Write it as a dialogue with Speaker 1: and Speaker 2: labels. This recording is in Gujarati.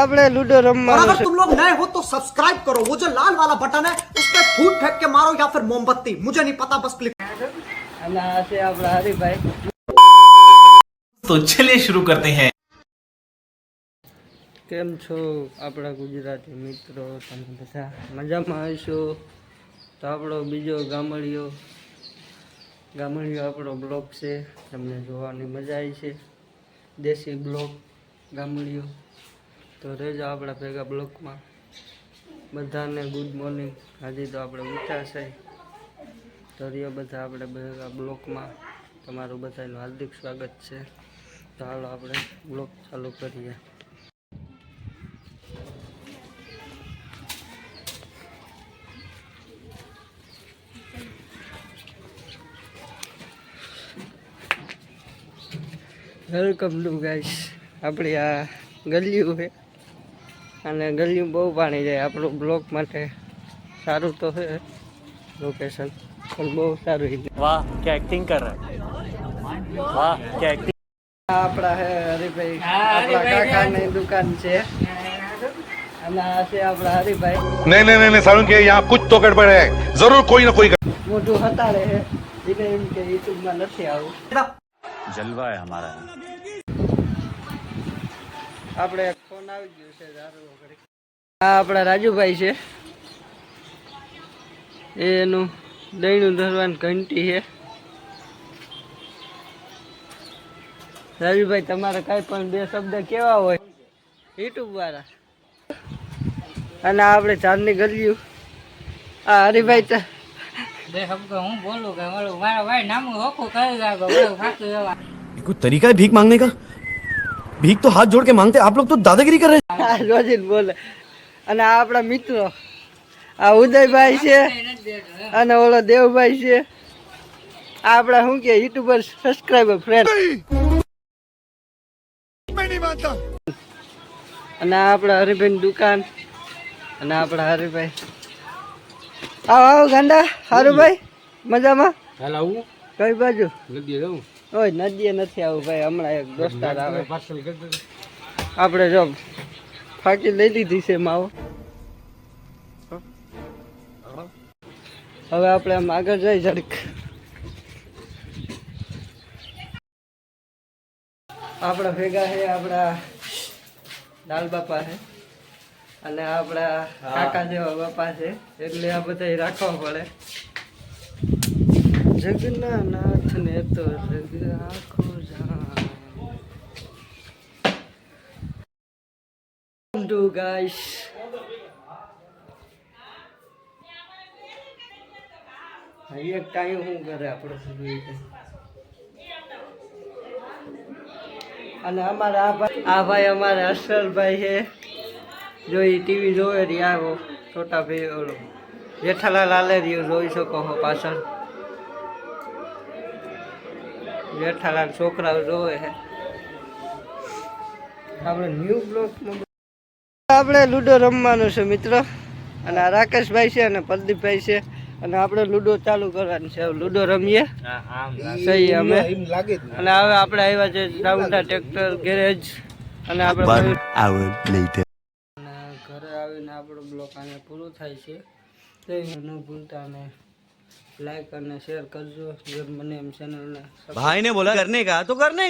Speaker 1: આપણે લુડો
Speaker 2: और
Speaker 1: રમવાનું
Speaker 2: अगर
Speaker 1: છે
Speaker 2: तुम लोग नए हो तो सब्सक्राइब करो वो जो लाल वाला बटन है उस पर फूट फेंक के मारो या फिर मोमबत्ती मुझे नहीं पता बस क्लिक
Speaker 1: અને આ છે આપણા હરિભાઈ
Speaker 3: तो चलिए शुरू करते हैं
Speaker 1: કેમ છો આપણા ગુજરાતી મિત્રો તમે બધા મજામાં હશો તો આપણો બીજો ગામડિયો ગામડિયો આપણો બ્લોગ છે તમને જોવાની મજા આવી છે દેશી બ્લોગ ગામડિયો તો રહેજો આપણા ભેગા બ્લોકમાં. બધાને ગુડ મોર્નિંગ હજી તો આપણે છે. તો રહ્યો બધા આપણે ભેગા બ્લોકમાં. તમારું બધાનું હાર્દિક સ્વાગત છે. તો હાલો આપણે બ્લોક ચાલુ કરીએ. વેલકમ ટુ ગાઈસ આપણી આ ગલિયું છે. અને ગલિયું બહુ પાણી જાય. આપણું બ્લોક માટે સારું તો છે લોકેશન પણ બહુ સારું
Speaker 4: વાહ કે એક્ટિંગ કર વાહ કે
Speaker 1: એક્ટિંગ આપણા હે હરિભાઈ આપણા કાકાની દુકાન છે. અને આ છે આપણા હરિભાઈ.
Speaker 5: નહીં નહીં નહીં સારું કે યહાં કુછ તો ગડબડ હે. જરૂર કોઈ ના કોઈ
Speaker 1: મોટું હતાડે હે એને એમ કે યુટ્યુબમાં નથી આવું.
Speaker 4: જલવા હે હમારા
Speaker 1: આપણે ફોન આવી ગયો છે આ આપણા રાજુભાઈ છે. એનું દહીણું ધરવાની ઘંટી છે. રાજુભાઈ તમારે કઈ પણ બે શબ્દ કેવા હોય? યુટ્યુબ વાળા. અને આ આપણે ચાંદની ગલ્યું. આ હરિભાઈ તો
Speaker 6: હું બોલું કે મારું મારા ભાઈ નામ હોકું કરી રાખો તરીકા ભીખ માંગને
Speaker 7: कोई ભીખ તો હાથ જોડ કે માંગતે આપ લોકો તો દાદાગીરી
Speaker 1: કરે છે. બોલે. અને આ આપણા મિત્રો. આ ઉદયભાઈ છે અને ઓલો દેવભાઈ છે. આ આપણા શું કે યુટ્યુબર સબસ્ક્રાઇબર ફ્રેન્ડ અને આ આપણા હરિભાઈ દુકાન. અને આપણા હરિભાઈ. આવો આવો ગાંડા. હરુભાઈ મજામાં?
Speaker 8: હાલ આવું.
Speaker 1: કઈ બાજુ? ઓય નદીએ નથી આવું ભાઈ હમણાં એક દોસ્તાર આવે. આપણે જો ફાકી લઈ લીધી છે માવો. હવે આપણે આમ આગળ જઈ ઝડક. આપણા ભેગા છે આપણા લાલ બાપા છે. અને આપણા કાકા જેવા બાપા છે. એટલે આ બધા રાખવા પડે. જગના ને તો જગ આખો જાણ ટુ ગાઈસ એક ટાઈમ શું કરે આપણે અને અમારા આ ભાઈ આ ભાઈ અમારા અસરભાઈ છે. જો એ ટીવી જોવે રહી આવો. છોટા ભાઈ ઓલો જેઠાલાલ આલે રહ્યો, જોઈ શકો છો પાછળ. જેઠાલાલ છોકરાઓ જોવે છે. આપણે ન્યૂ બ્લોકમાં આપણે લૂડો રમવાનું છે મિત્રો. અને આ રાકેશભાઈ છે અને પ્રદીપભાઈ છે. અને આપણે લુડો ચાલુ કરવાની છે. લૂડો રમીએ. સહી અમે. અને હવે આપણે આવ્યા છે રાઉન્ડા ટ્રેક્ટર ગેરેજ અને આપણે ઘરે આવીને આપણો બ્લોક આને પૂરું થાય છે. તો ન ભૂલતા અને लाइक करना शेयर कर जो जब मैंने हम चैनल ने
Speaker 7: भाई ने बोला करने का तो करने का